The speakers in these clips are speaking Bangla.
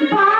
Bye.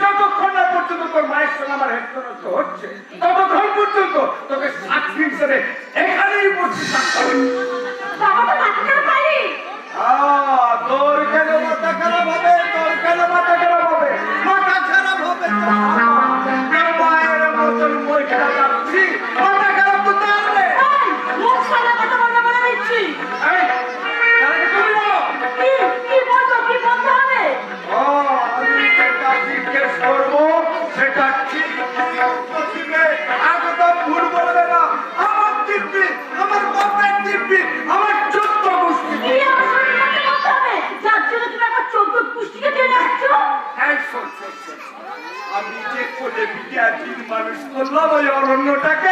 যতক্ষণ না পর্যন্ত তোর মায়ের সঙ্গে আমার হেডফোন হচ্ছে ওই অরণ্যটাকে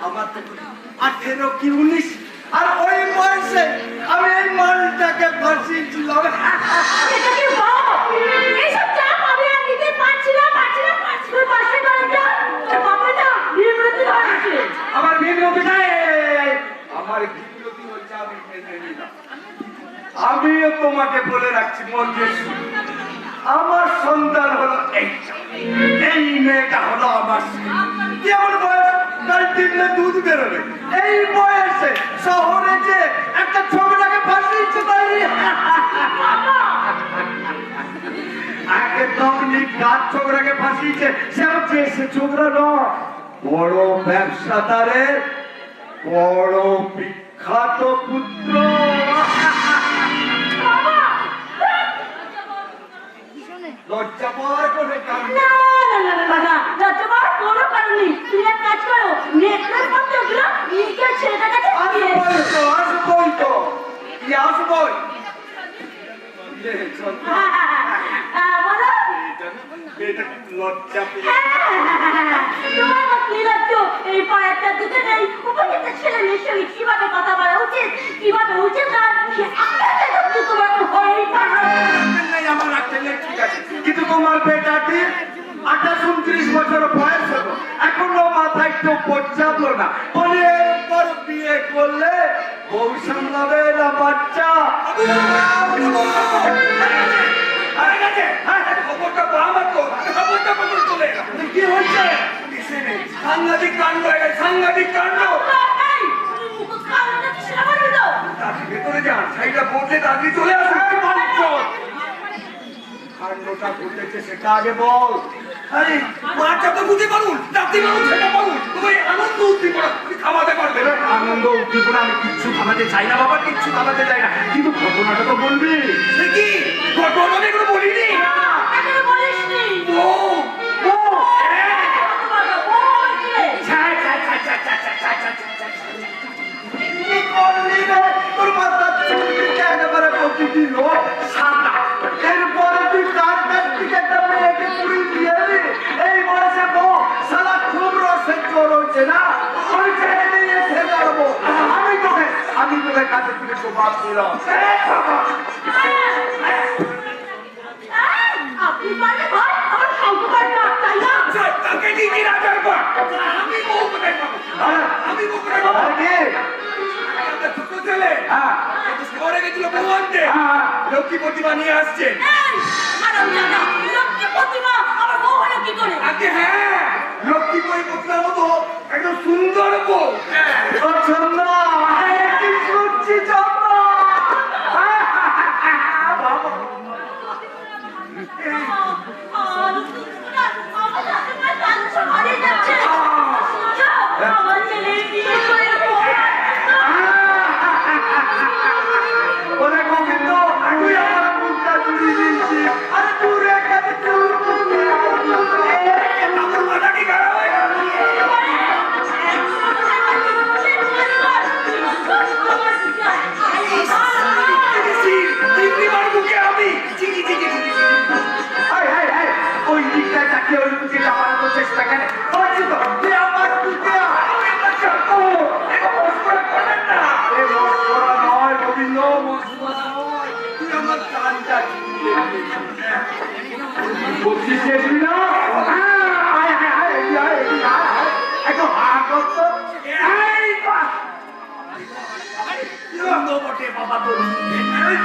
আমার আঠেরো কি উনিশ? আর ওই বয়সে আমি এই মানুষটাকে আমার আমিও তোমাকে বলে রাখছি মন দিয়ে আমার সন্তান হলো এই মেয়েটা হলো আমার কেমন বয়স? গাড়ি তিনলে দুধ বেরোবে। এই বয়সে শহরে যে একটা ছোকরাকে ফাঁসিয়েছে তাই। একদম সে হচ্ছে সে ছোকরা নয়। বড় ব্যবসাদারের বড় বিখ্যাত পুত্র। লজ্জা তুমি এক কাজ করো নেকলেস পত্রগুলো নিজের ছেলেটার কাছে দিয়ে আসব ছেলে মেয়ের সঙ্গে কীভাবে কথা বলা উচিত কীভাবে উচিত তোমার হয়েই পারে আমার একটা ঠিক আছে। কিন্তু তোমার বেটাটি আঠাশ উনত্রিশ বছর বয়স হলো। এখনও মাথায় কেউ পচাবলো না। বলে এরপর বিয়ে করলে বউ সামলাবে না বাচ্চা? কি হচ্ছে? সাংঘাতিক কাণ্ড সাংঘাতিক কাণ্ড। তো? ভেতরে যান সাইডটা বলতে তাড়াতাড়ি চলে আসুন কাণ্ডটা ঘটেছে সেটা আগে বল আরে মাটা তো বুঝে পারুন রাত্রি মানুষ সেটা বলুন তুমি আনন্দ উদ্দীপনা তুমি খাওয়াতে পারবে না আনন্দ উদ্দীপনা আমি কিচ্ছু খাওয়াতে চাই না বাবা কিচ্ছু খাওয়াতে চাই না কিন্তু ঘটনাটা তো বলবি কি ঘটনা আমি এগুলো বলিনি তোর মাথা চুল কেন করে প্রতিটি লোক সাদা এরপর হচ্ছে না ওই ছেড়ে দিয়ে খেয়ে যাব আমি তোকে আমি তোকে কাছে থেকে দিলাম তাই তাকে দিদি রাজার পর আমি আনতে লক্ষ্মী প্রতিমা নিয়ে আসছে লক্ষ্মী প্রতিমা আমার বউ কি করে আগে হ্যাঁ লক্ষ্মী প্রতিমার মতো একটা সুন্দর বউ পছন্দ একটি সুচি চন্দ্র আর বটে বাবা তোর এই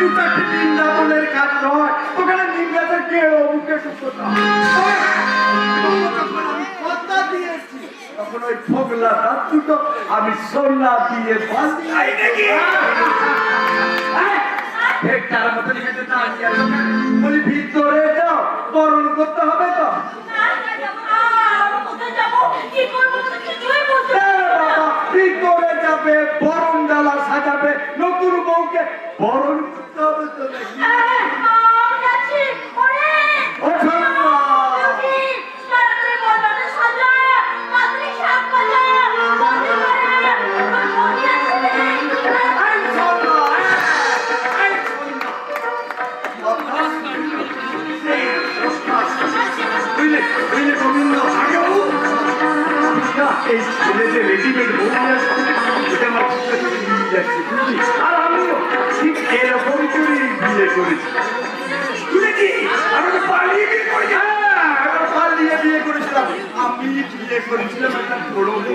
বৃন্দাবনের কাজ নয়। ওখানে নির্যাতের কে অমুকে সুস্থতা আমি কথা তখন ওই ফোগলা দাঁত আমি সোনা দিয়ে নাকি? তার মতো লিখেছে? বলি ভিতরে যাও বরণ করতে হবে তো।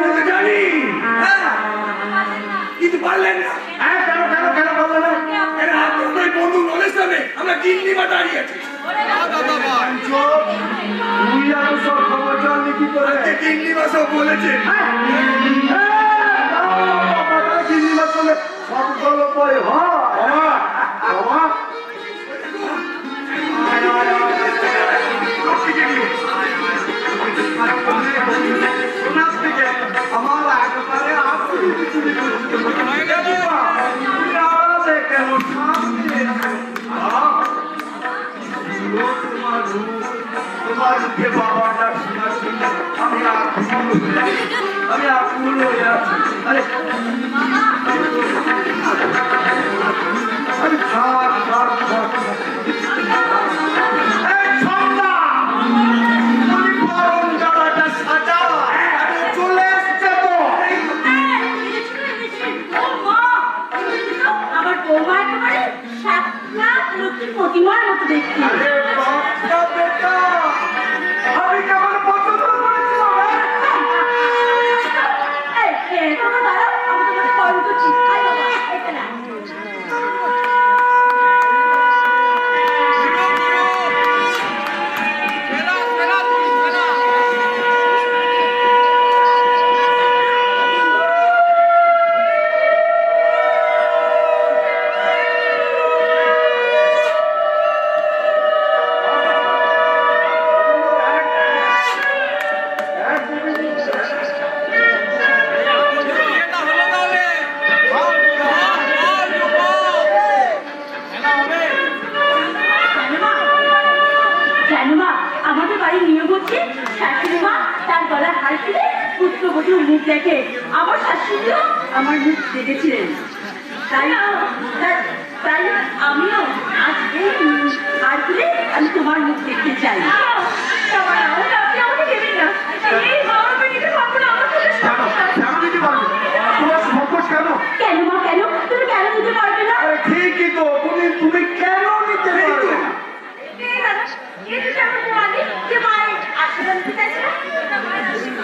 মেয়ে আমি তো জানি। হ্যাঁ। কিন্তু পারলেন না। হ্যাঁ কেন কেন কেন বললে না? এরা আপনার ওই বন্ধু অনুষ্ঠানে আমরা গিন্নি বা দাঁড়িয়ে আছি। তুই এত সব খবর জানলি কি করে গিন্নি বা সব বলেছে। সব গল্প হয়। বাবা আমার তোমার তোমার মুখে বাবাটা শোনা শুনে আমি আকুল আমি আকুল হয়ে আছি আরে আমি খাট খাট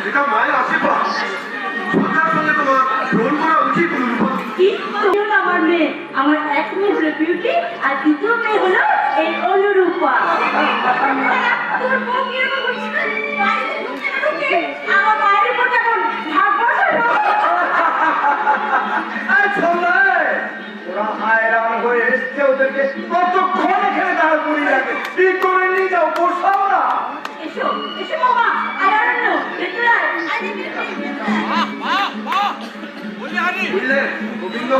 এটা মায়ের আশীর্বাদ। সঙ্গে তোমার করা উচিত আমার মেয়ে। আমার এক মেয়ে হলো বিউটি আর দ্বিতীয় মেয়ে হলো এই অনুরূপা। আমার মায়ের উপর কেমন ভাগ বসানো? এই শোনে, ওরা হায়রান হয়ে এসছে ওদেরকে কতক্ষণ এখানে দাঁড় করিয়ে রাখে? কি করে নিয়ে যাও? বসাও না। এসো এসো আয়। বুঝলে? গোবিন্দ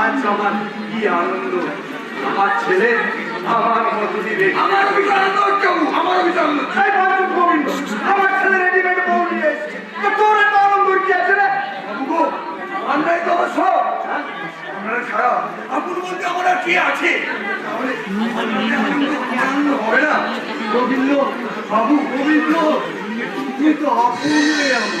আজ আমার কি আনন্দ? আমার ছেলে আমার মধুরি রে আমার কেউ আমার অভিযোগ এই বাবু গোবিন্দ আমার ছেলে রেডিমেড বউ নিয়ে তো তোর এত আনন্দ কি আছে রে? বাবু অন্যায় তো অবশ্য? আপনারা ছাড়া আপন বলতে আমার কে আছে? তাহলে আনন্দ হবে না। গোবিন্দ বাবু গোবিন্দ তুই তো অপূর্বে আমার।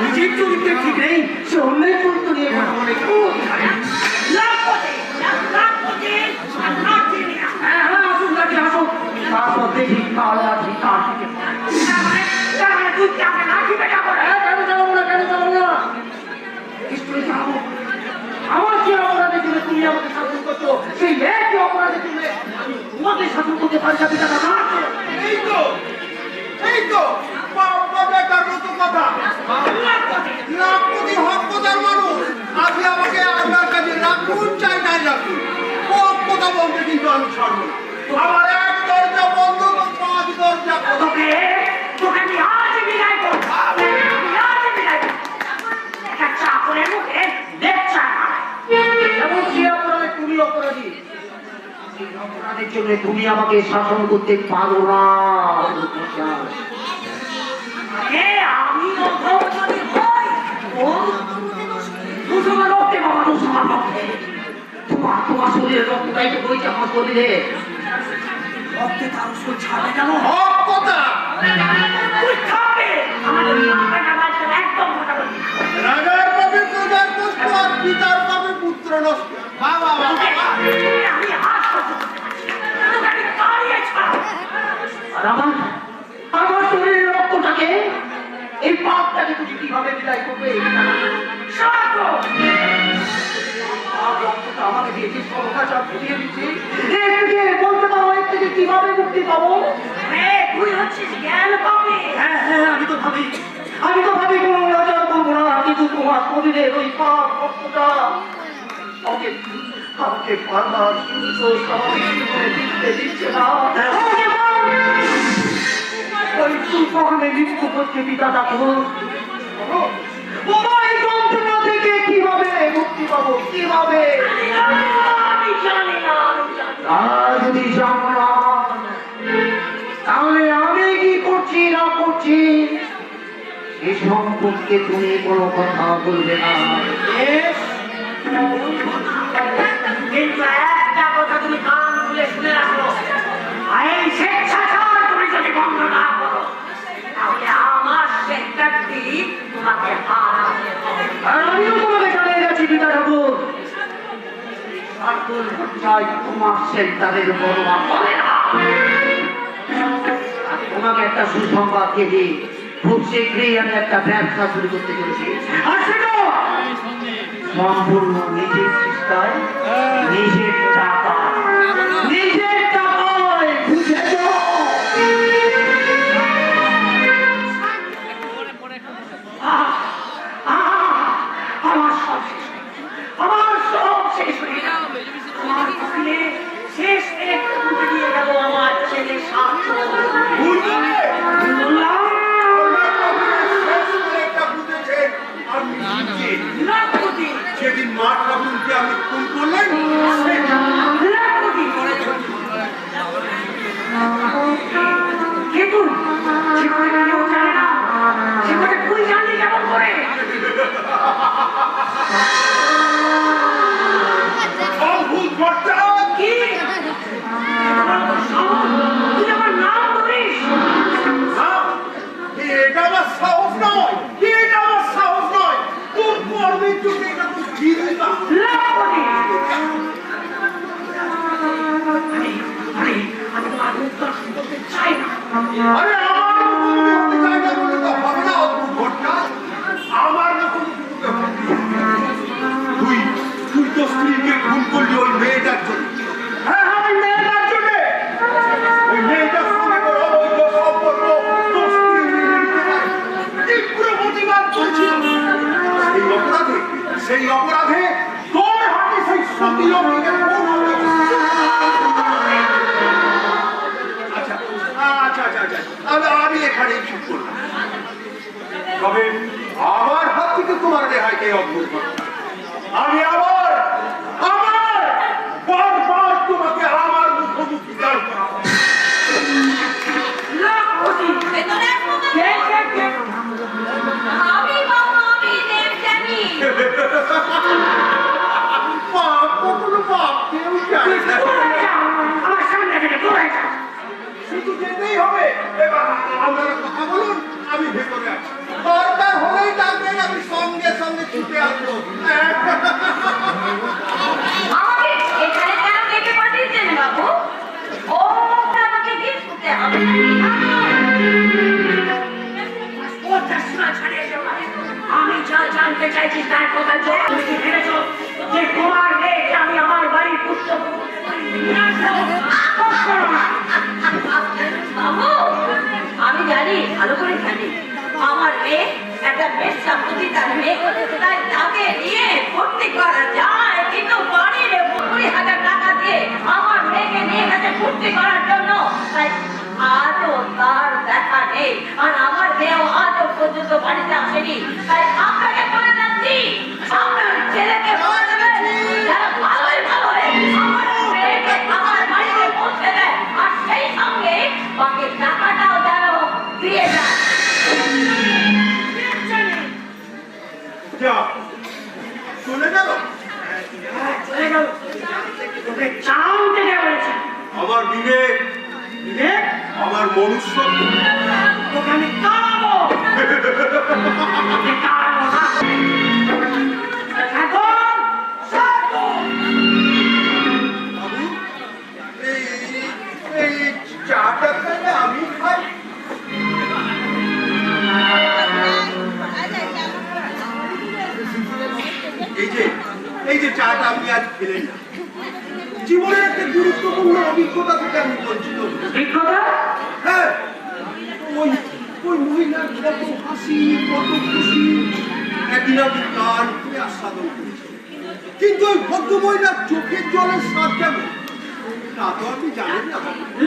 নিজের চরিত্রে ঠিক নেই সে অন্যের চরিত্র নিয়ে কথা বলে। হ্যাঁ হ্যাঁ দেখি থেকে পড়ে। তার তার তুই কি আমাকে লাঠি পেটা করে? কেন চালাবো না কেন চালাবো না আমার যে অপরাধের জন্য তুমি আমাকে শাসন করছ সেই একই অপরাধের জন্য আমি তোমাকে শাসন করতে পারি না না এই তো এই তো বাবা বেকার মতো কথা কোটি লাখ কোটি হক কথার মানুষ আজকে আমাকে আপনার কাছে রাখুন চাই নাই রাখুন হক বলতে কিন্তু আমি ছাড়বো আমার এক দরজা বন্ধ পাঁচ দরজা তোকে তোকে আমি বিদায় করব। আমি আজ বিদায় করব। একটা চাকরের মুখে লেপচা এমন কি অপরাধে তুমি অপরাধী অপরাধের জন্য তুমি আমাকে শাসন করতে পারো না। আমি মুসলমান রক্তে বাবা মুসলমান তো বইছে আমার শরীরে রক্তে তার ওষুধ ছাড়ে কেন হক কথা তুই খাবে কথা বলবি পিতার পাবে পুত্র নষ্ট বাবা বাবা শরীরের রক্তটাকে এই পাপটাকে তুমি বিদায় করবে আমাকে বলতে পারো এর থেকে কীভাবে মুক্তি পাবো? তুই হচ্ছিস জ্ঞান পাবে। হ্যাঁ হ্যাঁ আমি তো ভাবি আমি তো ভাবি কোনো নজর করব না কিন্তু তোমার শরীরের ওই পাপ রক্তটা। আমাকে আমাকে বারবার সুস্থ স্বাভাবিক জীবনে ফিরতে দিচ্ছে না। ওই তুফানে মৃত্যু করতে পিতা দেখো আর যদি না তাহলে আমি কি করছি, না করছি? এ সম্পর্কে তুমি কোনো কথা বলবে না। আকুল চাই তোমার সেন্টারের বড় হবে না তোমাকে একটা সুসংবাদ দিয়ে দিই? খুব শীঘ্রই আমি একটা ব্যবসা শুরু করতে চলেছি। সম্পূর্ণ নিজের চেষ্টায় নিজের টাকা। জীবনে কেউ জানে না জীবনে তুই জানলি কেমন করে আমি এখানে তবে আমার হাত থেকে তোমার রেহাইকে অদ্ভুত আমি আবার আবার বারবার তোমাকে আমার মুখোমুখি দাঁড়। পাপ কখনো পাপ কেউ জানে আমার সামনে থেকে দূরে শুধু যেতেই হবে। এবার আপনারা কথা বলুন আমি ভেতরে আছি। দরকার হলেই ডাকবেন আমি সঙ্গে সঙ্গে ছুটে আসব। আমি যা জানতে চাইছি তার কথা জবাব তুমি কি ভেবেছো যে তোমার মেয়েকে আমি আমার বাড়ির পুত্র আমি জানি, ভালো করে জানি, আমার মেয়ে একটা বেশ পয়সা প্রতিদান নেই তাই তাকে নিয়ে ভর্তি করা যায়, কিন্তু বাড়ির কুড়ি হাজার টাকা দিয়ে আমার মেয়েকে নিয়ে গেছে ভর্তি করার জন্য, তাই আজও তার দেখা নেই, আর আমার মেয়েও আজও পর্যন্ত বাড়িতে আসেনি, তাই আপনাকে বলে যাচ্ছি, আপনার ছেলেকে বলে দেবেন বাকি টাকাটাও যেন দিয়ে দেয় যা। চলে গেল? চলে গেল তোকে চাউন থেকে বলেছি আমার বিবেক। বিবেক? আমার মনুষ্যত্ব। তোকে আমি তাড়াবো। চাটা আপনি আজ খেলেন। না জীবনের একটা গুরুত্বপূর্ণ অভিজ্ঞতা থেকে আমি বঞ্চিত। হয়েছি। হ্যাঁ। ওই ওই মহিলার কত হাসি কত খুশি একদিন আমি কান খুলে আস্বাদন করেছি। কিন্তু ওই ভদ্র মহিলার চোখের জলের স্বাদ কেমন? তা তো আপনি জানি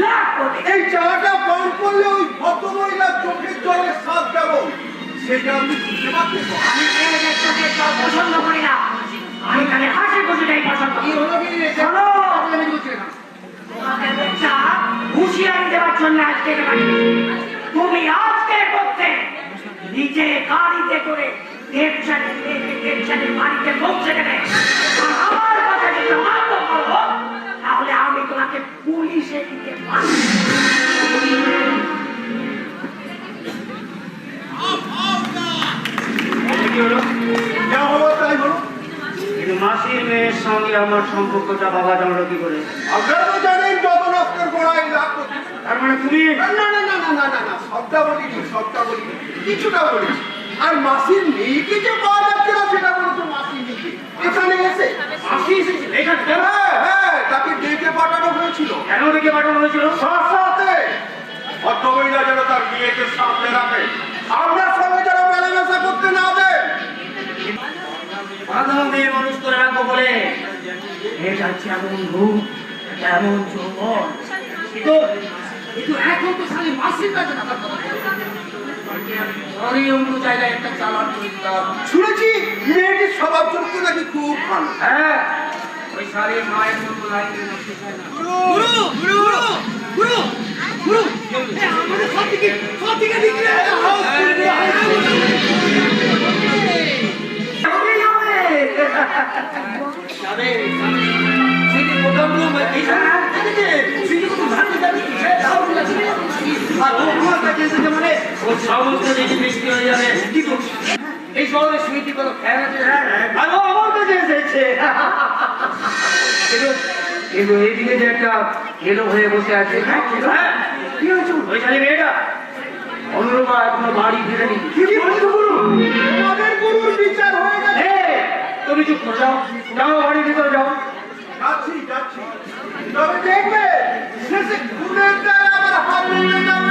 না করে এই চাটা পান করলে ওই ভদ্র মহিলার চোখের জলের স্বাদ কেমন? সেটা আপনি বুঝতে পারছেন তো? আমি জল পছন্দ করি না। আমি খালি হাসি খুশিটাই পছন্দ করি। শোনো, তোমাকে আমি চা হুঁশিয়ারি দেওয়ার জন্য আজকে তুমি আজকে করতে নিজে গাড়িতে করে দেবচানের মেয়েকে দেবচানের বাড়িতে পৌঁছে দেবে। আমার কথা যদি অমান্য করো তাহলে আমি তোমাকে পুলিশে দিতে পারি যা হলো তাই হলো। কিন্তু মাসির মেয়ের সঙ্গে আমার সম্পর্কটা বাবা জানলো কি করে? আর মাসির মেয়েকে যে পাওয়া যাচ্ছে না সেটা মেয়েকে। এখানে এসে মাসি এখানে হ্যাঁ হ্যাঁ তাকে ডেকে পাঠানো হয়েছিল। কেন ডেকে পাঠানো হয়েছিল? সাথে যেন তার মেয়েকে সামনে রাখে। আমরা সবাই বাঁধাও মেয়ে মানুষ করে রাখব বলে এটা হচ্ছে এমন রূপ এমন যৌবন তো কিন্তু এখন তো খালি মাসির কাছে টাকা জায়গায় একটা চালান শুনেছি মেয়েটির স্বভাব চরিত্র নাকি খুব হ্যাঁ ওই সারে মায়ের মতো লাগে গুরু গুরু গুরু গুরু আমাদের সব দিকে সব দিকে দিকে সমস্ত দেখি বৃষ্টি হয়ে যাবে। এই শহরে কোনো ফ্যান আছে? আর ও আমার কাছে এসেছে। কিন্তু এইদিকে যে একটা এলো হয়ে বসে আছে। হ্যাঁ কি হয়েছে? ওই শালি মেয়েটা। অনুরূপা এখনও বাড়ি ফিরেনি। কি বলছো গুরু আমাদের গুরুর বিচার হয়ে গেছে। তুমি চুপ করে যাও। যাও বাড়ির ভিতরে যাও। যাচ্ছি যাচ্ছি। তবে দেখবে শেষে খুনের দ্বারা আমার হাত ভেঙে যাবেন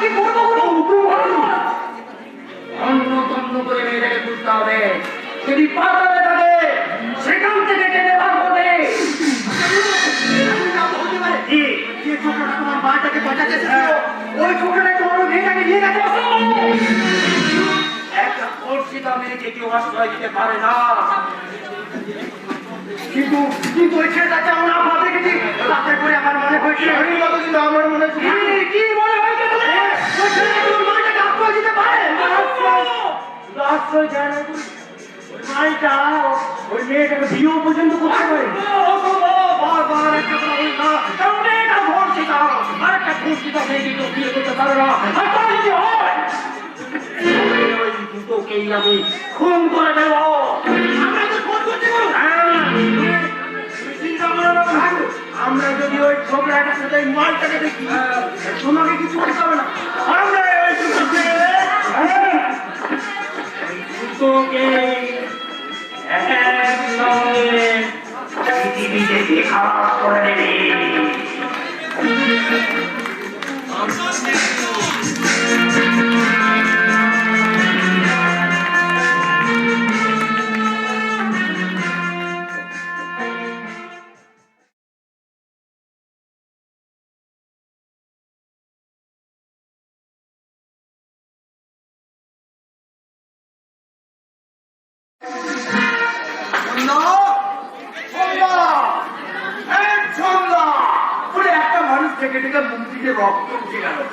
কি করব অন্য তন্ন করে মেয়েটাকে খুঁজতে হবে যদি পাতালে থাকে সেখান থেকে টেনে বার করবে কি? যে ছোটটা তোমার মাটাকে বাঁচাতে এসেছিল ওই ছোটটা তোমার মেয়েটাকে নিয়ে গেছে একটা ধর্ষিতা মেয়েকে কেউ আশ্রয় দিতে পারে না কিন্তু কিন্তু ওই ছেলেটাকে আমরা আমরা দেখেছি তাতে করে আমার মনে হয়েছে কিন্তু আমার মনে মনে হয়েছে তোদের? ওই ছেলেটা তোমার মাটাকে আশ্রয় দিতে পারে শুধু আশ্রয় যায় না গুরু। ওই মেয়েটাকে বিয়েও পর্যন্ত করতে পারে বারবার একটা বলি না কারণ মেয়েটা ধর্ষিতা আর একটা ধর্ষিতা মেয়েকে কেউ বিয়ে করতে পারে না। আর তাই যদি হয় ওই দুটোকেই আমি খুন করে দেবো। আমরা তো ফোন করতে পারব। চিন্তা করো না ভাই আমরা যদি ওই ছোকরাটার সাথে ওই মালটাকে দেখি তোমাকে কিছু করতে হবে না। আমরা ওই দুটোকে তোকে একসঙ্গে পৃথিবী থেকে খারাপ করে দেবে ওরে